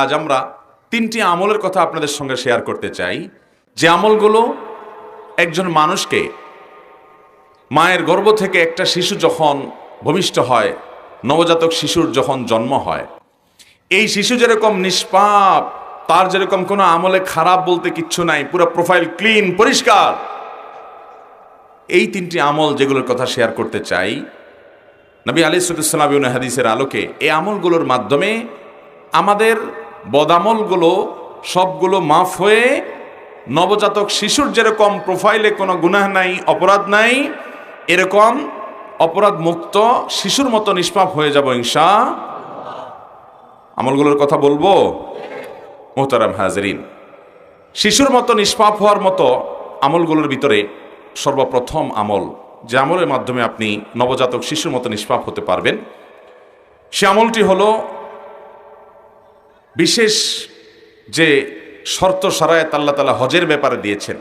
আজ আমরা তিনটি আমলের কথা আপনাদের সঙ্গে শেয়ার করতে চাই। যে আমলগুলো একজন মানুষকে মায়ের গর্ভ থেকে একটা শিশু যখন ভূমিষ্ঠ হয়, নবজাতক শিশুর যখন জন্ম হয়, এই শিশু যেরকম নিষ্পাপ, তার যেরকম কোনো আমলে খারাপ বলতে কিচ্ছু নাই, পুরো প্রোফাইল ক্লিন পরিষ্কার, এই তিনটি আমল যেগুলোর কথা শেয়ার করতে চাই, নবী আলী সদুসালাম হাদিসের আলোকে এই আমলগুলোর মাধ্যমে আমাদের বদামলগুলো, সবগুলো মাফ হয়ে নবজাতক শিশুর যেরকম প্রোফাইলে কোনো গুনাহ নাই, অপরাধ নাই, এরকম অপরাধ মুক্ত শিশুর মতো নিষ্পাপ হয়ে যাব ইনশা আমলগুলোর কথা বলব? মোহতারাম হাজরিন, শিশুর মতো নিষ্পাপ হওয়ার মতো আমলগুলোর ভিতরে সর্বপ্রথম আমল যে আমলের মাধ্যমে আপনি নবজাতক শিশুর মতো নিষ্পাপ হতে পারবেন, সে আমলটি হলো বিশেষ যে শর্ত সারায়ত আল্লাহ তালা হজের ব্যাপারে দিয়েছেন,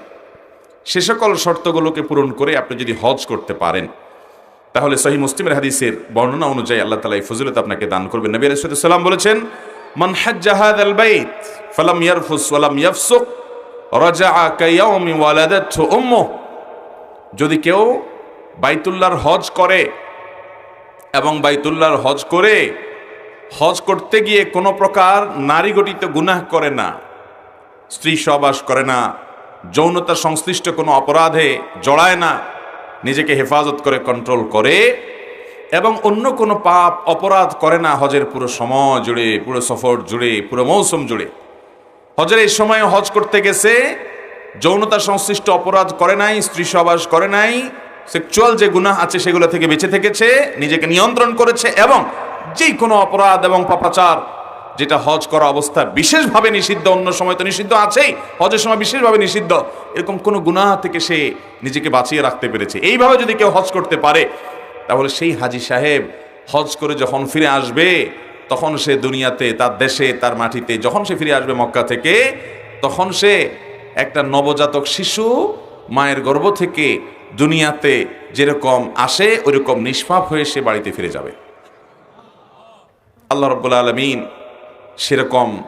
সে সকল শর্তগুলোকে পূরণ করে আপনি যদি হজ করতে পারেন, তাহলে সহি মুসলিমের হাদিসের বর্ণনা অনুযায়ী আল্লাহ তালা এই ফজিলত আপনাকে দান করবেন। নবী আলাইসাল্লাম বলেছেন, মান হাজ্জাহাদ আল বাইত ফালাম উম্মুহ। যদি কেউ বাইতুল্লাহর হজ করে এবং বাইতুল্লাহর হজ করে হজ করতে গিয়ে কোনো প্রকার নারী গঠিত গুনাহ করে না, স্ত্রী সহবাস করে না, যৌনতা সংশ্লিষ্ট কোনো অপরাধে জড়ায় না, নিজেকে হেফাজত করে কন্ট্রোল করে, এবং অন্য কোনো পাপ, অপরাধ করে না হজের পুরো সময় জুড়ে, পুরো সফর জুড়ে, পুরো মৌসুম জুড়ে। হজের এই সময় হজ করতে গেছে, যৌনতা সংশ্লিষ্ট অপরাধ করে নাই, স্ত্রী সহবাস করে নাই সেক্সুয়াল যে গুনাহ আছে সেগুলো থেকে বেঁচে থেকেছে, নিজেকে নিয়ন্ত্রণ করেছে, এবং যেই কোনো অপরাধ এবং পাপাচার, যেটা হজ করা অবস্থা বিশেষভাবে নিষিদ্ধ, অন্য সময় তো নিষিদ্ধ আছেই, হজের সময় বিশেষভাবে নিষিদ্ধ, এরকম কোনো গুনাহ থেকে সে নিজেকে বাঁচিয়ে রাখতে পেরেছে। এইভাবে যদি কেউ হজ করতে পারে, তাহলে সেই হাজি সাহেব হজ করে যখন ফিরে আসবে, তখন সে দুনিয়াতে, তার দেশে, তার মাটিতে, যখন সে ফিরে আসবে মক্কা থেকে, তখন সে একটা নবজাতক শিশু মায়ের গর্ভ থেকে দুনিয়াতে যেরকম আসে ওইরকম নিষ্পাপ হয়ে সে বাড়িতে ফিরে যাবে। আল্লাহ রব্বুল আলমিন সেরকম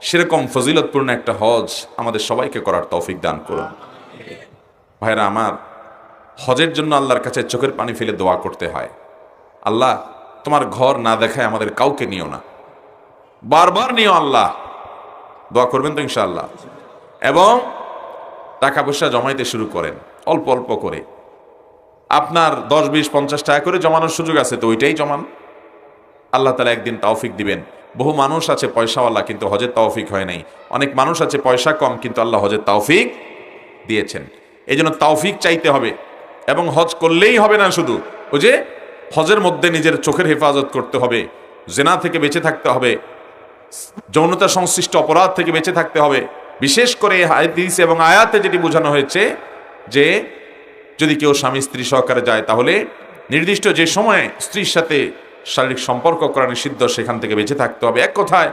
সেরকম ফজিলতপূর্ণ একটা হজ আমাদের সবাইকে করার তৌফিক দান করুন। ভাইরা আমার, হজের জন্য আল্লাহর কাছে চোখের পানি ফেলে দোয়া করতে হয়। আল্লাহ, তোমার ঘর না দেখায় আমাদের কাউকে নিও না। বারবার নিও আল্লাহ। দোয়া করবেন তো ইনশাআল্লাহ। এবং টাকা পয়সা জমাইতে শুরু করেন, অল্প অল্প করে। আপনার দশ, বিশ, পঞ্চাশ টাকা করে জমানোর সুযোগ আছে তো ওইটাই জমান। আল্লাহ তালা একদিন তৌফিক দিবেন। বহু মানুষ আছে পয়সাওয়ালা, কিন্তু হজের তৌফিক হয় নাই। অনেক মানুষ আছে পয়সা কম, কিন্তু আল্লাহ হজের তৌফিক দিয়েছেন। এই জন্য তৌফিক চাইতে হবে এবং হজ করলেই হবে না শুধু। ওই যে হজের মধ্যে নিজের চোখের হেফাজত করতে হবে, জেনা থেকে বেঁচে থাকতে হবে, যৌনতা সংশ্লিষ্ট অপরাধ থেকে বেঁচে থাকতে হবে। বিশেষ করে হাদিস এবং আয়াতে যেটি বোঝানো হয়েছে যে যদি কেউ স্বামী স্ত্রী সহকারে যায়, তাহলে নির্দিষ্ট যে সময়ে স্ত্রীর সাথে শারীরিক সম্পর্ক করা নিষিদ্ধ, সেখান থেকে বেঁচে থাকতে হবে। এক কথায়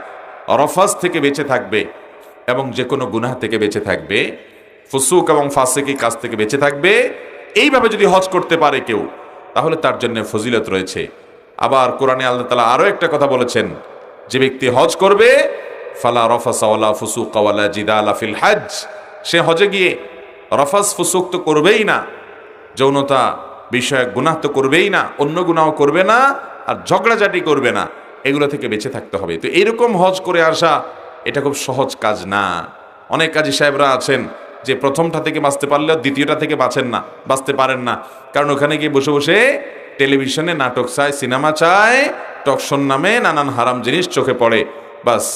রফাজ থেকে বেঁচে থাকবে এবং যে কোনো গুনাহ থেকে বেঁচে থাকবে, ফুসুক এবং ফাসেকি কাজ থেকে বেঁচে থাকবে। এইভাবে যদি হজ করতে পারে কেউ, তাহলে তার জন্য ফজিলত রয়েছে। আবার কোরআনে আল্লাহ তালা আরও একটা কথা বলেছেন, যে ব্যক্তি হজ করবে, ফালা রফাসাওয়ালা ফুসুক ওয়ালা জিদালা ফিল হজ। সে হজে গিয়ে রফাস ফুসুক তো করবেই না, যৌনতা বিষয়ক গুনাহ তো করবেই না, অন্য গুনাহ করবে না আর ঝগড়াঝাটি করবে না, এগুলো থেকে বেঁচে থাকতে হবে। তো এরকম হজ করে আসা, এটা খুব সহজ কাজ না। অনেক কাজী সাহেবরা আছেন যে প্রথমটা থেকে বাঁচতে পারলেও দ্বিতীয়টা থেকে বাঁচেন না, বাঁচতে পারেন না। কারণ ওখানে গিয়ে বসে বসে টেলিভিশনে নাটক চায়, সিনেমা চায় টকশন নামে নানান হারাম জিনিস চোখে পড়ে। বাস,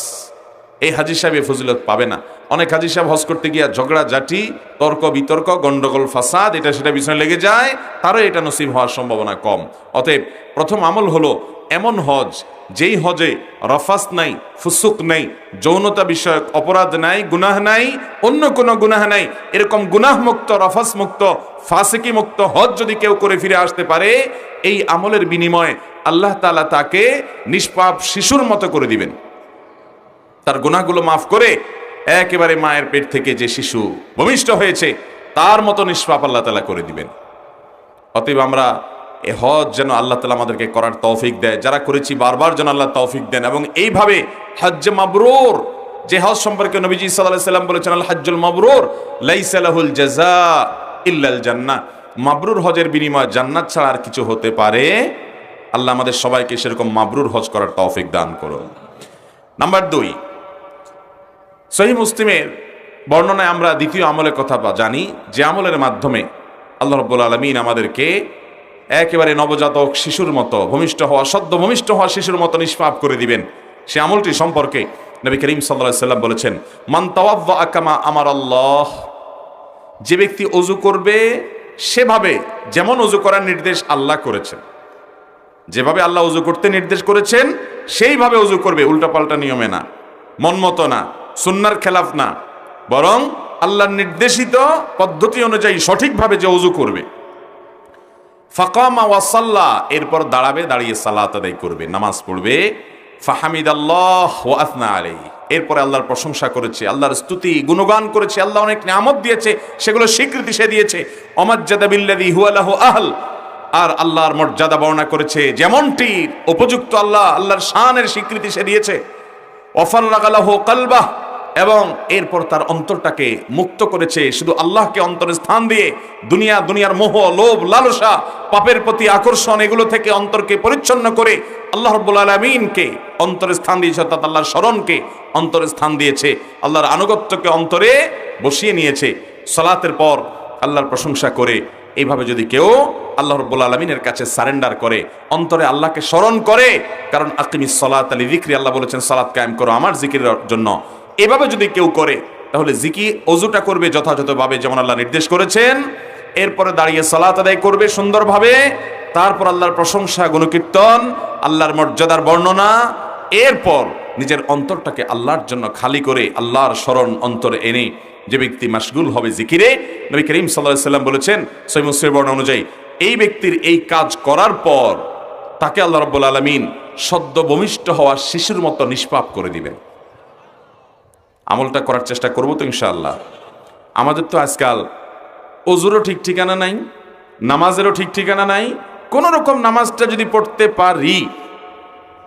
এই হাজির সাহেব এই ফজিলত পাবে না। অনেক হাজি সাহেব হজ করতে গিয়া ঝগড়া, জাটি, তর্ক, বিতর্ক, গন্ডগোল, ফাসাদ, এটা সেটা পিছনে লেগে যায়, তারও এটা নসিব হওয়ার সম্ভাবনা কম। অতএব প্রথম আমল হলো এমন হজ, যেই হজে রফাস নাই, ফুসুক নাই, যৌনতা বিষয়ক অপরাধ নাই, গুনাহ নাই, অন্য কোনো গুনাহ নাই, এরকম গুনাহ মুক্ত রফাস মুক্ত ফাসেকি মুক্ত হজ যদি কেউ করে ফিরে আসতে পারে, এই আমলের বিনিময়ে আল্লাহ তালা তাকে নিষ্পাপ শিশুর মতো করে দিবেন। তার গুনাহগুলো মাফ করে একেবারে মায়ের পেট থেকে যে শিশু ভূমিষ্ঠ হয়েছে, তার মতো নিষ্পাপ আল্লাহ তালা করে দিবেন। অতএব আমরা এ হজ যেন আল্লাহ তালা আমাদেরকে করার তৌফিক দেয়। যারা করেছি, বারবার যেন আল্লাহ তৌফিক দেন এবং এইভাবে হজ্জ মাবরুর, যে হজ সম্পর্কে নবীজি সাল্লাল্লাহু সাল্লাম বলেছেন, আল হজ্জুল মাবরুর, লাইসা লাহুল জাযা ইল্লাল জান্নাহ। মাবরুর হজের বিনিময়ে জান্নাত ছাড়া আর কিছু হতে পারে। আল্লাহ আমাদের সবাইকে সেরকম মাবরুর হজ করার তৌফিক দান করুন। নাম্বার দুই সহি মুসলিমের বর্ণনায় আমরা দ্বিতীয় আমলের কথা জানি যে আমলের মাধ্যমে আল্লাহ রব্বুল আলমিন আমাদেরকে একেবারে নবজাতক শিশুর মতো, ভূমিষ্ঠ হওয়া, সদ্য ভূমিষ্ঠ হওয়া শিশুর মতো নিষ্পাপ করে দিবেন। সে আমলটি সম্পর্কে নবী করিম সাল্লাহ সাল্লাম বলেছেন, মান তাওয়াজ্জা আকামা আমার আল্লাহ। যে ব্যক্তি অজু করবে, সেভাবে যেমন অজু করার নির্দেশ আল্লাহ করেছেন। যেভাবে আল্লাহ অজু করতে নির্দেশ করেছেন, সেইভাবে অজু করবে, উল্টাপাল্টা নিয়মে না মন মতো না। সুন্নার খেলাফ না। বরং আল্লাহর নির্দেশিত পদ্ধতি অনুযায়ী সঠিকভাবে যে অজু করবে। ফাকামা ওয়াসাল্লাহ এরপর দাঁড়াবে, দাঁড়িয়ে সালাত আদায় করবে, নামাজ পড়বে। ফাহামিদ আল্লাহ ওয়াসনা আলাই এরপরে আল্লাহর প্রশংসা করেছে, আল্লাহর স্তুতি, গুণগান করেছে, আল্লাহ অনেক নিয়ামত দিয়েছে, সেগুলো স্বীকৃতি সে দিয়েছে। অমর্যাদা বিল্লাদি হুয়ালাহু আহল, আর আল্লাহর মর্যাদা বর্ণনা করেছে, যেমনটি উপযুক্ত আল্লাহ, আল্লাহর শানের স্বীকৃতি সে দিয়েছে। কালবাহ, এবং এরপর তার অন্তরটাকে মুক্ত করেছে শুধু আল্লাহকে অন্তরে স্থান দিয়ে। দুনিয়া, দুনিয়ার মোহ, লোভ, লালসা, পাপের প্রতি আকর্ষণ, এগুলো থেকে অন্তরকে পরিচ্ছন্ন করে আল্লাহ রব্বুল আলমিনকে অন্তরে স্থান দিয়েছে, অর্থাৎ আল্লাহর স্মরণকে অন্তরে স্থান দিয়েছে। আল্লাহর আনুগত্যকে অন্তরে বসিয়ে নিয়েছে। সালাতের পর আল্লাহর প্রশংসা করে এইভাবে যদি কেউ আল্লাহ রব্বুল আলমিনের কাছে সারেন্ডার করে, অন্তরে আল্লাহকে স্মরণ করে, কারণ আকিমি সলাত আলী জিক্রি আল্লাহ বলেছেন, সালাত কায়েম করো আমার জিকিরের জন্য। এভাবে যদি কেউ করে, তাহলে জিকি অজুটা করবে যথাযথভাবে, যেমন আল্লাহ নির্দেশ করেছেন, এরপরে দাঁড়িয়ে সালাত আদায় করবে সুন্দরভাবে, তারপর আল্লাহর প্রশংসা, গুণকীর্তন, আল্লাহর মর্যাদার বর্ণনা, এরপর নিজের অন্তরটাকে আল্লাহর জন্য খালি করে, আল্লাহর স্মরণ অন্তরে এনে যে ব্যক্তি মাসগুল হবে জিকিরে, নবী করিম সাল্লাহ সাল্লাম বলেছেন সৈমুসের বর্ণ অনুযায়ী, এই ব্যক্তির এই কাজ করার পর তাকে আল্লাহ রব্বুল আলমিন সদ্য ভূমিষ্ঠ হওয়া শিশুর মতো নিষ্পাপ করে দিবেন। আমলটা করার চেষ্টা করব তো ইনশাআল্লাহ। আমাদের তো আজকাল অজুরও ঠিক ঠিকানা নাই, নামাজেরও ঠিক ঠিকানা নাই কোন রকম নামাজটা যদি পড়তে পারি,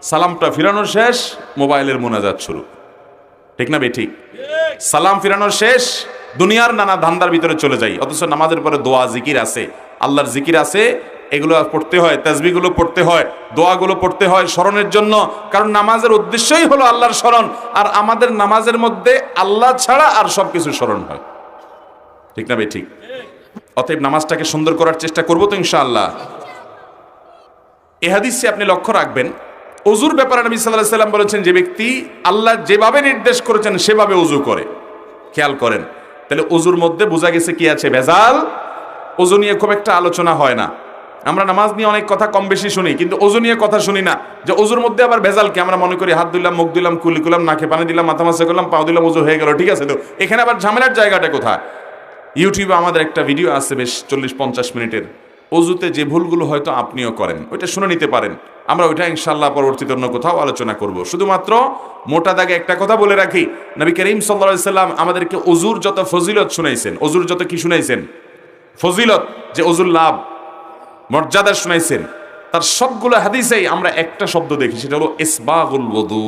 সালামটা ফিরানোর শেষ, মোবাইলের মোনাজাত শুরু। ঠিক না বে, ঠিক? সালাম ফিরানোর শেষ, দুনিয়ার নানা ধান্দার ভিতরে চলে যাই। অথচ নামাজের পরে দোয়া, জিকির আছে। আল্লাহর জিকির আছে, এগুলো পড়তে হয় তাজবিগুলো পড়তে হয়, দোয়াগুলো পড়তে হয় স্মরণের জন্য। কারণ নামাজের উদ্দেশ্যই হলো আল্লাহর স্মরণ। আর আমাদের নামাজের মধ্যে আল্লাহ ছাড়া আর সব কিছু স্মরণ হয়। ঠিক না ভাই? ঠিক। অতএব নামাজটাকে সুন্দর করার চেষ্টা করব তো ইনশাআল্লাহ। এ হাদিসে আপনি লক্ষ্য রাখবেন অজুর ব্যাপারে নবী সাল্লাহ সাল্লাম বলেছেন, যে ব্যক্তি আল্লাহ যেভাবে নির্দেশ করেছেন, সেভাবে অজু করে। খেয়াল করেন। তাহলে অজুর মধ্যে বোঝা গেছে কি আছে? ভেজাল। অজু নিয়ে খুব একটা আলোচনা হয় না। আমরা নামাজ নিয়ে অনেক কথা কম বেশি শুনি, কিন্তু অজু নিয়ে কথা শুনি না। যে অজুর মধ্যে আবার ভেজাল কি? আমরা মনে করি হাত দিলাম মুখ দিলাম কুলি করলাম, নাকে পানি দিলাম, মাথা মাসে করলাম, পাও দিলাম অজু হয়ে গেল, ঠিক আছে? তো এখানে আবার ঝামেলার জায়গাটা কোথায়? ইউটিউবে আমাদের একটা ভিডিও আছে বেশ চল্লিশ পঞ্চাশ মিনিটের। অজুতে যে ভুলগুলো হয়তো আপনিও করেন, ওইটা শুনে নিতে পারেন। আমরা ওইটা ইনশাল্লাহ পরবর্তীতে অন্য কোথাও আলোচনা করব। শুধুমাত্র মোটা দাগে একটা কথা বলে রাখি, নবী করিম সাল্লা সাল্লাম আমাদেরকে অজুর যত ফজিলত শুনাইছেন, অজুর যত কি শুনাইছেন? ফজিলত, যে অজুর লাভ, মর্যাদা শুনাইছেন, তার সবগুলো হাদিসেই আমরা একটা শব্দ দেখি, সেটা হলো ইসবাগুল ওদু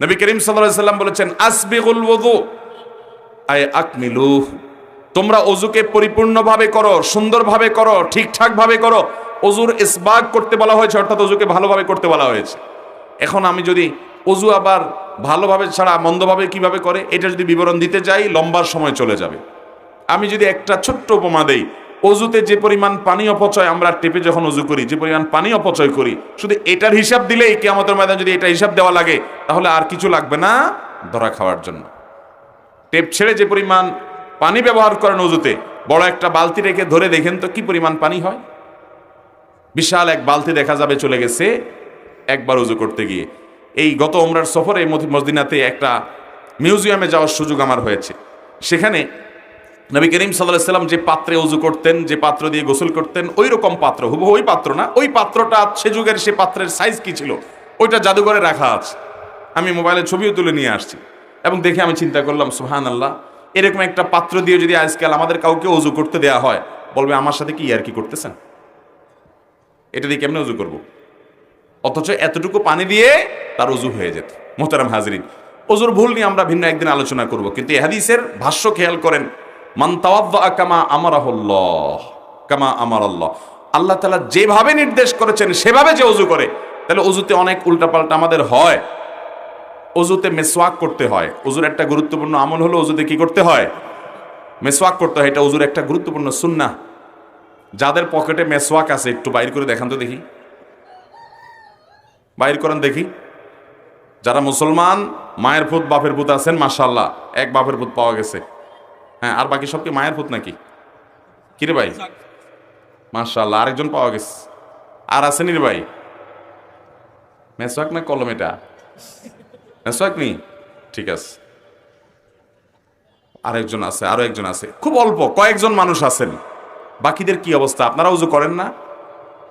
নবী করিম সাল্লাহ সাল্লাম বলেছেন, আসবিগুল ওদু আয় আকমিলু তোমরা অজুকে পরিপূর্ণভাবে করো, সুন্দরভাবে করো, ঠিকঠাকভাবে করো। অজুর ইসবাগ করতে বলা হয়েছে, অর্থাৎ অজুকে ভালোভাবে করতে বলা হয়েছে। এখন আমি যদি অজু আবার ভালোভাবে ছাড়া মন্দভাবে কীভাবে করে, এটা যদি বিবরণ দিতে যাই লম্বার সময় চলে যাবে। আমি যদি একটা ছোট্ট উপমা দেই, অজুতে যে পরিমাণ পানি অপচয় আমরা টেপে যখন অজু করি, যে পরিমাণ পানি অপচয় করি, শুধু এটার হিসাব দিলেই কেমতের ময়দান যদি এটা হিসাব দেওয়া লাগে, তাহলে আর কিছু লাগবে না ধরা খাওয়ার জন্য। টেপ ছেড়ে যে পরিমাণ পানি ব্যবহার করেন অজুতে বড় একটা বালতি রেখে ধরে দেখেন তো কি পরিমাণ পানি হয়। বিশাল এক বালতি দেখা যাবে চলে গেছে একবার উজু করতে গিয়ে। এই গত ওমরার সফরে মদিনাতে একটা মিউজিয়ামে যাওয়ার সুযোগ আমার হয়েছে। সেখানে নবী করিম সাল্লাহ সাল্লাম যে পাত্রে উজু করতেন, যে পাত্র দিয়ে গোসল করতেন ওই রকম পাত্র, হুবহু ওই পাত্র না, ওই পাত্রটা সে যুগের সে পাত্রের সাইজ কি ছিল? ওইটা জাদুঘরে রাখা আছে। আমি মোবাইলে ছবিও তুলে নিয়ে আসছি। এবং দেখে আমি চিন্তা করলাম সুহান আল্লাহ এরকম একটা পাত্র দিয়ে যদি আজকাল আমাদের কাউকে উজু করতে দেয়া হয়, বলবে, আমার সাথে কি আর কি করতেছেন? এটা দিয়ে কেমনে উজু করব? অথচ এতটুকু পানি দিয়ে তার অজু হয়ে যেত। মোহতারাম হাজরিন অজুর ভুল নিয়ে আমরা ভিন্ন একদিন আলোচনা করব, কিন্তু এই হাদিসের ভাষ্য খেয়াল করেন, মান কামা আমারাহুল্লাহ কামা আমার আল্লাহ আল্লাহ তাআলা যেভাবে নির্দেশ করেছেন, সেভাবে যে অজু করে, তাহলে অজুতে অনেক উল্টাপাল্টা আমাদের হয়। অজুতে মেসওয়াক করতে হয়। অজুর একটা গুরুত্বপূর্ণ আমল হলো অজুতে কি করতে হয়? মেসওয়াক করতে হয়, এটা অজুর একটা গুরুত্বপূর্ণ সুন্নাহ। যাদের পকেটে মেসওয়াক আছে, একটু বাইর করে দেখান তো দেখি। বাইর করেন দেখি। যারা মুসলমান, মায়ের পুত, বাপের পুত আছেন মাশাল্লাহ এক বাপের পুত পাওয়া গেছে। হ্যাঁ আর বাকি সব কি মায়ের পুত নাকি? কিরে ভাই? মাশাল্লাহ আরেকজন পাওয়া গেছে। আর আছেন রে ভাই মেসওয়াক না কলম এটা? মেসওয়াক নি ঠিক আছে। আরেকজন আছে, আরও একজন আছে। খুব অল্প, কয়েকজন মানুষ আছেন। বাকিদের কি অবস্থা? আপনারা উজু করেন না?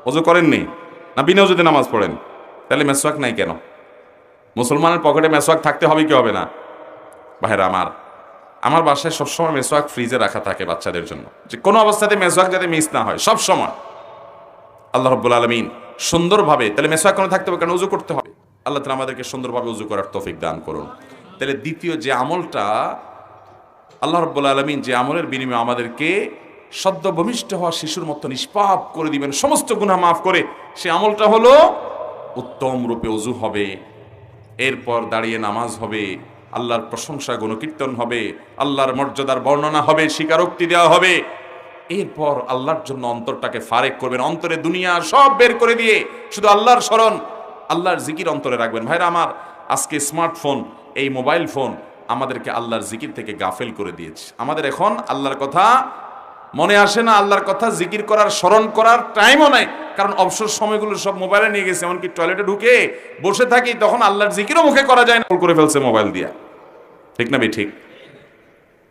উজু করেননি না? বিনা উজুতে নামাজ পড়েন? তাহলে মেসওয়াক নাই কেন? মুসলমানের পকেটে মেসওয়াক থাকতে হবে কি হবে না? ভাইরা আমার আমার বাসায় সবসময় মেসওয়াক ফ্রিজে রাখা থাকে বাচ্চাদের জন্য। যে কোনো অবস্থাতে মেসওয়াক যাতে মিস না হয় সব সময় আল্লাহ রব্বুল আলমিন সুন্দরভাবে, তাহলে মেসওয়াক কোনো থাকতে হবে কেন উজু করতে হবে। আল্লাহ তালা আমাদেরকে সুন্দরভাবে উজু করার তৌফিক দান করুন। তাহলে দ্বিতীয় যে আমলটা, আল্লাহ রব্বুল আলমিন যে আমলের বিনিময়ে আমাদেরকে সদ্য ভূমিষ্ঠ হওয়া শিশুর মতো নিষ্পাপ করে দিবেন, সমস্ত গুনাহ মাফ করে, সে আমলটা হলো উত্তম রূপে অজু হবে, এরপর দাঁড়িয়ে নামাজ হবে, আল্লাহর প্রশংসা, গুণকীর্তন হবে, আল্লাহর মর্যাদার বর্ণনা হবে, স্বীকারোক্তি দেওয়া হবে, এরপর আল্লাহর জন্য অন্তরটাকে ফারেক করবেন, অন্তরে দুনিয়া সব বের করে দিয়ে শুধু আল্লাহর স্মরণ আল্লাহর জিকির অন্তরে রাখবেন। ভাইরা, আমার আজকে স্মার্টফোন এই মোবাইল ফোন আমাদেরকে আল্লাহর জিকির থেকে গাফেল করে দিয়েছে। আমাদের এখন আল্লাহর কথা মনে আসে না, আল্লাহর কথা জিকির করার, স্মরণ করার টাইমও নাই। কারণ অবসর সময়গুলো সব মোবাইলে নিয়ে গেছে, এমনকি টয়লেটে ঢুকে বসে থাকি, তখন আল্লাহর জিকিরও মুখে করা যায় না। করে ফেলছে মোবাইল দিয়া। ঠিক না বে ঠিক।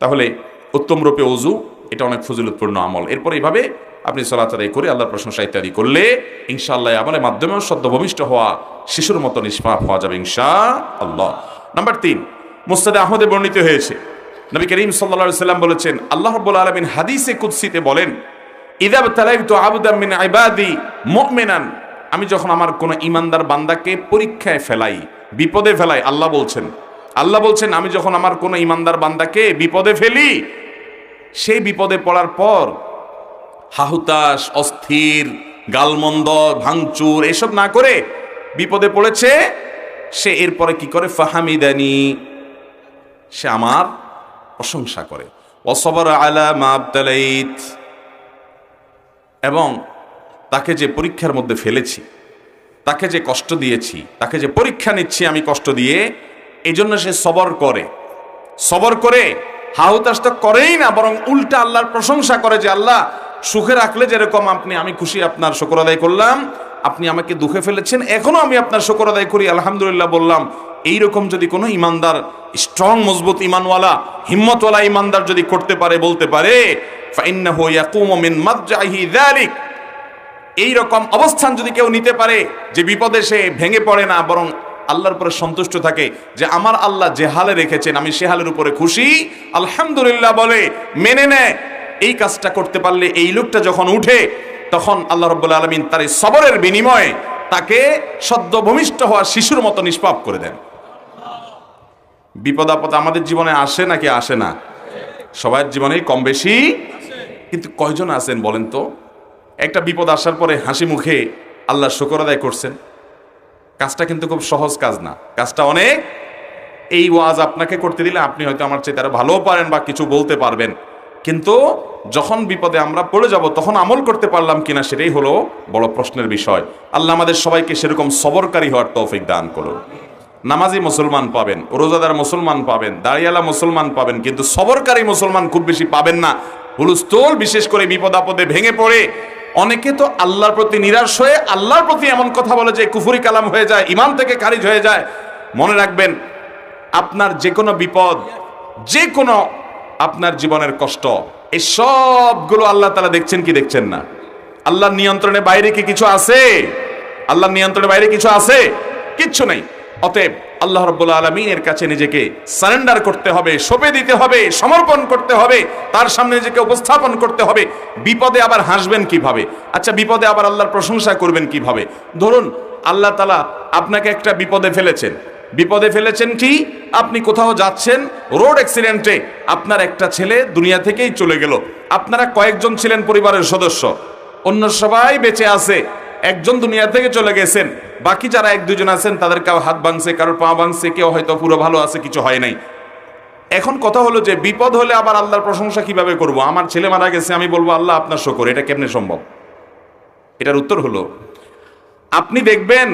তাহলে উত্তম রূপে অজু, এটা অনেক ফজিলতপূর্ণ আমল। এরপর এইভাবে আপনি আদায় করে আল্লাহর প্রশংসা ইত্যাদি করলে ইনশাআল্লাহ আমলের মাধ্যমেও সদ্য ভূমিষ্ঠ হওয়া শিশুর মতো নিষ্পাপ হওয়া যাবে ইনশা আল্লাহ নাম্বার তিন, মুস্তাদে আহমদে বর্ণিত হয়েছে, নবী করিম সাল্লা সাল্লাম বলেছেন, আল্লাহ রব্বুল আলমিন হাদিসে কুৎসিতে বলেন ইদাব তালাইতু আবুদাম মিন ইবাদি মুমিনান আমি যখন আমার কোন ইমানদার বান্দাকে পরীক্ষায় ফেলাই, বিপদে ফেলাই, আল্লাহ বলছেন আল্লাহ বলছেন, আমি যখন আমার কোন ইমানদার বান্দাকে বিপদে ফেলি, সেই বিপদে পড়ার পর হাহুতাস অস্থির গালমন্দ ভাঙচুর, এসব না করে বিপদে পড়েছে, সে এরপরে কি করে? ফাহামিদানি, সে আমার প্রশংসা করে। অসবর আলা মাবতালাইত এবং তাকে যে পরীক্ষার মধ্যে ফেলেছি, তাকে যে কষ্ট দিয়েছি, তাকে যে পরীক্ষা নিচ্ছি আমি কষ্ট দিয়ে এই জন্য সে সবর করে। সবর করে হাহুতাস তো করেই না, বরং উল্টা আল্লাহর প্রশংসা করে যে আল্লাহ সুখে রাখলে যেরকম আপনি, আমি খুশি আপনার শকর আদায় করলাম, আপনি আমাকে দুঃখে ফেলেছেন, এখনও আমি আপনার শকর আদায় করি, আলহামদুলিল্লাহ বললাম, এইরকম যদি কোনো ইমানদার স্ট্রং মজবুত ইমানওয়ালা, হিম্মতওয়ালা ইমানদার যদি করতে পারে, বলতে পারে এই রকম অবস্থান যদি কেউ নিতে পারে, যে বিপদে সে ভেঙে পড়ে না, বরং আল্লাহর উপরে সন্তুষ্ট থাকে, যে আমার আল্লাহ যে হালে রেখেছেন, আমি সে হালের উপরে খুশি, আলহামদুলিল্লাহ বলে, মেনে নেয় এই কাজটা করতে পারলে এই লোকটা যখন উঠে, তখন আল্লাহ রব্বুল আলমিন তার এই সবরের বিনিময়ে তাকে সদ্য ভূমিষ্ঠ হওয়া শিশুর মতো নিষ্পাপ করে দেন। বিপদ আপদ আমাদের জীবনে আসে নাকি আসে না? সবার জীবনেই কম বেশি কিন্তু কয়জন আছেন বলেন তো? একটা বিপদ আসার পরে হাসি মুখে আল্লাহ শুকর আদায় করছেন। কাজটা কিন্তু খুব সহজ কাজ না। কাজটা অনেক। এই ওয়াজ আপনাকে করতে দিলে আপনি হয়তো আমার চেয়ে তারা ভালোও পারেন বা কিছু বলতে পারবেন। কিন্তু যখন বিপদে আমরা পড়ে যাব, তখন আমল করতে পারলাম কিনা সেটাই হলো বড় প্রশ্নের বিষয়। আল্লাহ আমাদের সবাইকে সেরকম সবরকারী হওয়ার তৌফিক দান করুন। নামাজি মুসলমান পাবেন, রোজাদার মুসলমান পাবেন, দাঁড়িয়ালা মুসলমান পাবেন, কিন্তু সবরকারী মুসলমান খুব বেশি পাবেন না। হুলস্থল, বিশেষ করে বিপদ আপদে ভেঙে পড়ে। অনেকে তো আল্লাহর প্রতি নিরাশ হয়ে আল্লাহর প্রতি এমন কথা বলে যে কুফুরি কালাম হয়ে যায় ইমান থেকে খারিজ হয়ে যায়। মনে রাখবেন, আপনার যে কোনো বিপদ যে কোনো আপনার জীবনের কষ্ট। এই সবগুলো আল্লাহ তালা দেখছেন কি দেখছেন না? আল্লাহর নিয়ন্ত্রণে বাইরে কি কিছু আছে? আল্লাহর নিয়ন্ত্রণে বাইরে কিছু আছে? কিচ্ছু নেই। অতএব আল্লাহ রব্বুল আলমিনের কাছে নিজেকে সারেন্ডার করতে হবে, সঁপে দিতে হবে, সমর্পণ করতে হবে, তার সামনে নিজেকে উপস্থাপন করতে হবে। বিপদে আবার হাসবেন কীভাবে? আচ্ছা বিপদে আবার আল্লাহর প্রশংসা করবেন কীভাবে? ধরুন, আল্লাহ তালা আপনাকে একটা বিপদে ফেলেছেন। বিপদে ফেলেছেন কি? আপনি কোথাও যাচ্ছেন, রোড অ্যাক্সিডেন্টে আপনার একটা ছেলে দুনিয়া থেকেই চলে গেল। আপনারা কয়েকজন ছিলেন পরিবারের সদস্য। অন্য সবাই বেঁচে আছে। একজন দুনিয়া থেকে চলে গেছেন। বাকি যারা এক দুজন আছেন, তাদের কারও হাত ভাঙছে, কারোর পা ভাঙছে, কেউ হয়তো পুরো ভালো আছে, কিছু হয় নাই। এখন কথা হলো যে, বিপদ হলে আবার আল্লাহর প্রশংসা কীভাবে করব? আমার ছেলে মারা গেছে, আমি বলব, আল্লাহ, আপনার শকর, এটা কেমনে সম্ভব? এটার উত্তর হলো, আপনি দেখবেন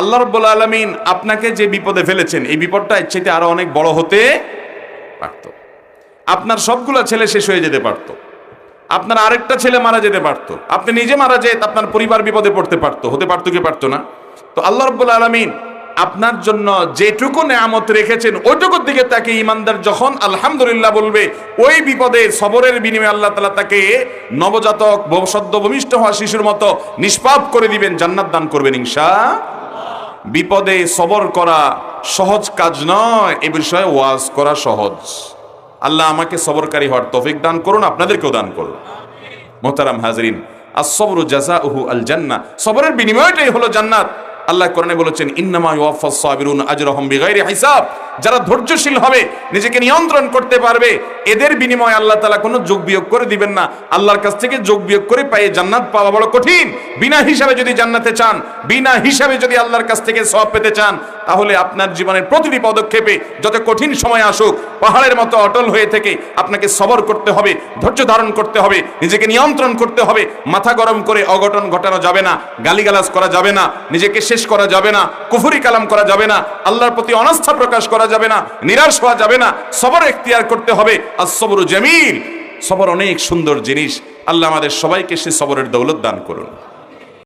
আল্লাহ রব্বুল আলমিন আপনাকে যে বিপদে ফেলেছেন, এই বিপদটা চাইতে আরও অনেক বড় হতে পারত। আপনার সবগুলো ছেলে শেষ হয়ে যেতে পারত। আপনার আরেকটা ছেলে মারা যেতে পারত। আপনি নিজে মারা যেত আপনার পরিবার বিপদে পড়তে পারতো, হতে পারতো কি পারতো না? তো আল্লাহ রব্বুল আলমিন আপনার জন্য যেটুকু নেয়ামত রেখেছেন, ওইটুকুর দিকে তাকে ইমানদার যখন আলহামদুলিল্লাহ বলবে, ওই বিপদে সবরের বিনিময়ে আল্লাহ তালা তাকে নবজাতক সদ্য ভূমিষ্ঠ হওয়া শিশুর মতো নিষ্পাপ করে দিবেন, জান্নাত দান করবেন, ইনশা বিপদে সবর করা সহজ কাজ নয়, এ বিষয়ে ওয়াজ করা সহজ। আল্লাহ আমাকে সবরকারী হওয়ার তফিক দান করুন, আপনাদেরকেও দান করুন। মোহতারাম হাজরিন আর সবর জাজা উহু আল জান্না সবরের বিনিময়টাই হলো জান্নাত। আল্লাহ কোরআনে বলেছেন, ইন্নামা ইউয়াফাস সাবিরুন আজরাহুম বিগাইরি হিসাব। যারা ধৈর্যশীল হবে, নিজেকে নিয়ন্ত্রণ করতে পারবে, এদের বিনিময়ে আল্লাহ তাআলা কোনো যোগ বিয়োগ করে দিবেন না। আল্লাহর কাছ থেকে যোগ বিয়োগ করে পায়ে জান্নাত পাওয়া বড় কঠিন। বিনা হিসাবে যদি জান্নাতে চান, বিনা হিসাবে যদি আল্লাহর কাছ থেকে সওয়াব পেতে চান, তাহলে আপনার জীবনের প্রতিটি পদক্ষেপে যত কঠিন সময় আসুক, পাহাড়ের মতো অটল হয়ে থেকে আপনাকে সবর করতে হবে, ধৈর্য ধারণ করতে হবে, নিজেকে নিয়ন্ত্রণ করতে হবে, মাথা গরম করে অঘটন ঘটানো যাবে না, গালিগালাজ করা যাবে না, নিজেকে শেষ করা যাবে না, কুফুরি কালাম করা যাবে না, আল্লাহর প্রতি অনাস্থা প্রকাশ করা যাবে না, নিরাশ হওয়া যাবে না, সবর এখতিয়ার করতে হবে। আর সবর জামিল, সবর অনেক সুন্দর জিনিস, আল্লাহ আমাদের সবাইকে সে সবরের দৌলত দান করুন।